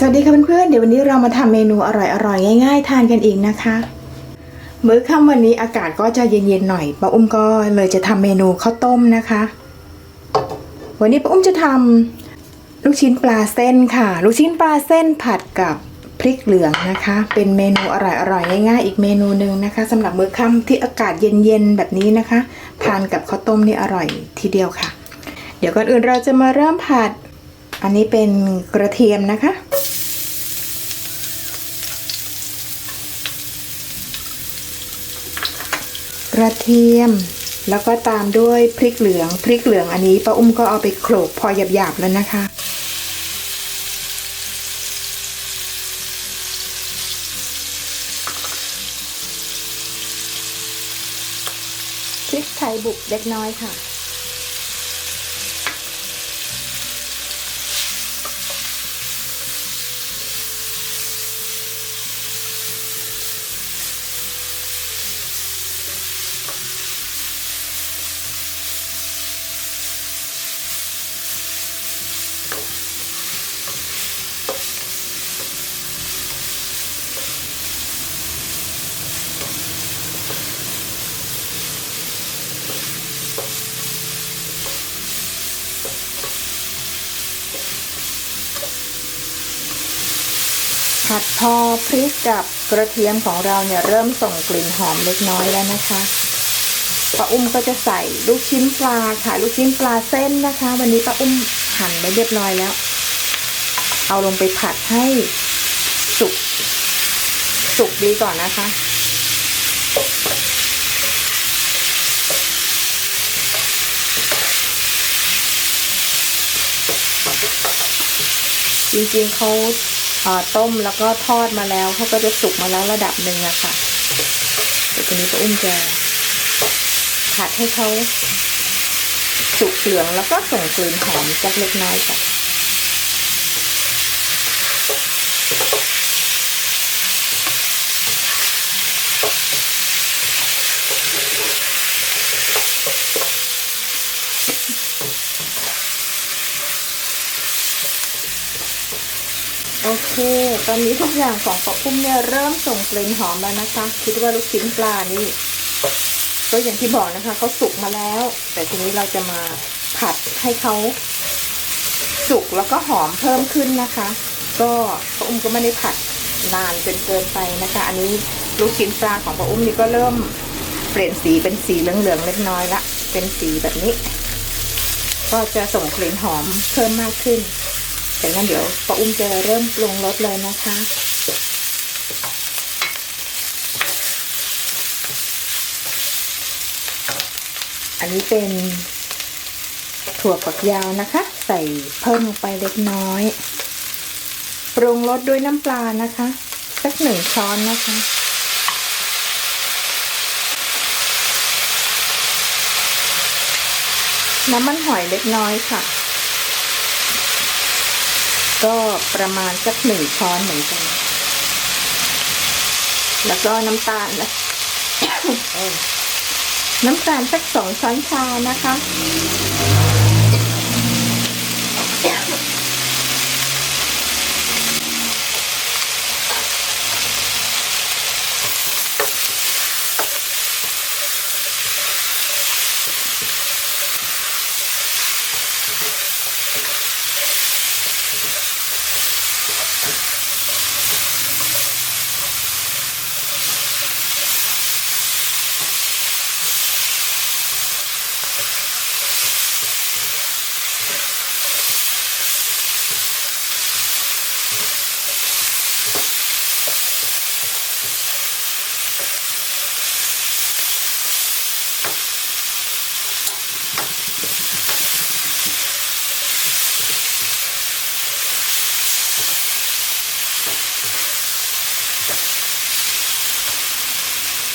สวัสดีค่ะเพื่อนๆ เดี๋ยววันนี้เรามาทำเมนูอร่อยๆ ง่ายๆ ทานกันอีกนะคะ มื้อค่ำวันนี้อากาศก็จะเย็นๆหน่อยป้าอุ้มก็เลยจะทำเมนูข้าวต้มนะคะ วันนี้ป้าอุ้มจะทำลูกชิ้นปลาเส้นค่ะ ลูกชิ้นปลาเส้นผัดกับพริกเหลืองนะคะ เป็นเมนูอร่อยๆ ง่ายๆ อีกเมนูหนึ่งนะคะสำหรับมื้อค่ำที่อากาศเย็นๆ แบบนี้นะคะ ทานกับข้าวต้มนี่อร่อยทีเดียวค่ะ เดี๋ยวก่อนอื่นเราจะมาเริ่มผัด อันนี้เป็นกระเทียมนะคะ กระเทียม แล้วก็ตามด้วยพริกเหลืองพริกเหลืองอันนี้ป้าอุ้มก็เอาไปโขลกพอหยาบๆแล้วนะคะ พริกไทยบุกเล็กน้อยค่ะ ผัดพอพริกกับกระเทียมของเราเนี่ยเริ่มส่งกลิ่นหอมเล็กน้อยแล้วนะคะป้าอุ้มก็จะใส่ลูกชิ้นปลาค่ะลูกชิ้นปลาเส้นนะคะ วันนี้ป้าอุ้มหั่นไว้เรียบร้อยแล้ว เอาลงไปผัดให้สุกสุกดีก่อนนะคะ จริงๆเขาเอ่อ ต้มแล้วก็ทอดมาแล้วเขาก็จะสุกมาแล้วระดับหนึ่งอะค่ะแต่ทีนี้ป้าอุ้มจะผัดให้เขาสุกเหลืองแล้วก็ส่งกลิ่นหอมจักเล็กน้อยค่ะ โอเค ตอนนี้ทุกอย่างของป้าอุ้มเนี่ยเริ่มส่งกลิ่นหอมแล้วนะคะ คิดว่าลูกชิ้นปลานี่ก็อย่างที่บอกนะคะเขาสุกมาแล้ว แต่ทีนี้เราจะมาผัดให้เขาสุกแล้วก็หอมเพิ่มขึ้นนะคะ ก็ป้าอุ้มก็ไม่ได้ผัดนานจนเกินไปนะคะ อันนี้ลูกชิ้นปลาของป้าอุ้มนี่ก็เริ่มเปลี่ยนสีเป็นสีเหลืองๆเล็กน้อยละ เป็นสีแบบนี้ ก็จะส่งกลิ่นหอมเพิ่มมากขึ้น แต่งั้นเดี๋ยวป้าอุ้มจะเริ่มปรุงรสเลยนะคะอันนี้เป็นถั่วฝักยาวนะคะ ใส่เพิ่มลงไปเล็กน้อย ปรุงรสด้วยน้ำปลานะคะ สักหนึ่งช้อนนะคะ น้ำมันหอยเล็กน้อยค่ะ ก็ประมาณสักหนึ่งช้อนเหมือนกัน แล้วก็น้ำตาลนะเออน้ำตาลสักสองช้อนชานะคะ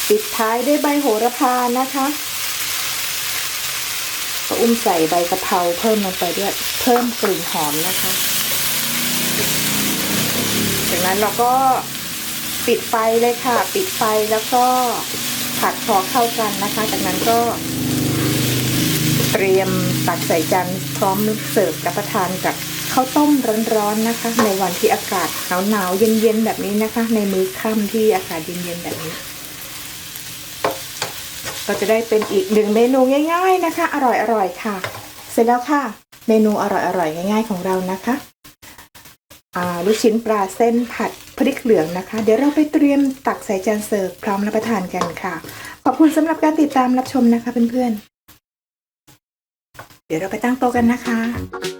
ปิดท้ายด้วยใบโหระพานะคะก็อุ้มใส่ใบกะเพราเพิ่มลงไปด้วย เพิ่มกลิ่นหอมนะคะ จากนั้นเราก็ปิดไฟเลยค่ะ ปิดไฟแล้วก็ผัดพอเข้ากันนะคะ จากนั้นก็ เตรียมตักใส่จานพร้อมเสิร์ฟรับประทานกับข้าวต้มร้อนๆนะคะ ในวันที่อากาศหนาวๆเย็นๆแบบนี้นะคะ ในมื้อค่ำที่อากาศเย็นๆแบบนี้ ก็จะได้เป็นอีกหนึ่งเมนูง่าย ๆนะคะ อร่อยๆค่ะ เสร็จแล้วค่ะ เมนูอร่อยๆง่าย ๆ ของเรานะคะอ่าลูกชิ้นปลาเส้นผัดพริกเหลืองนะคะ เดี๋ยวเราไปเตรียมตักใส่จานเสิร์ฟพร้อมรับประทานกันค่ะ ขอบคุณสำหรับการติดตามรับชมนะคะเพื่อนๆเดี๋ยวเราไปตั้งโต๊ะกันนะคะ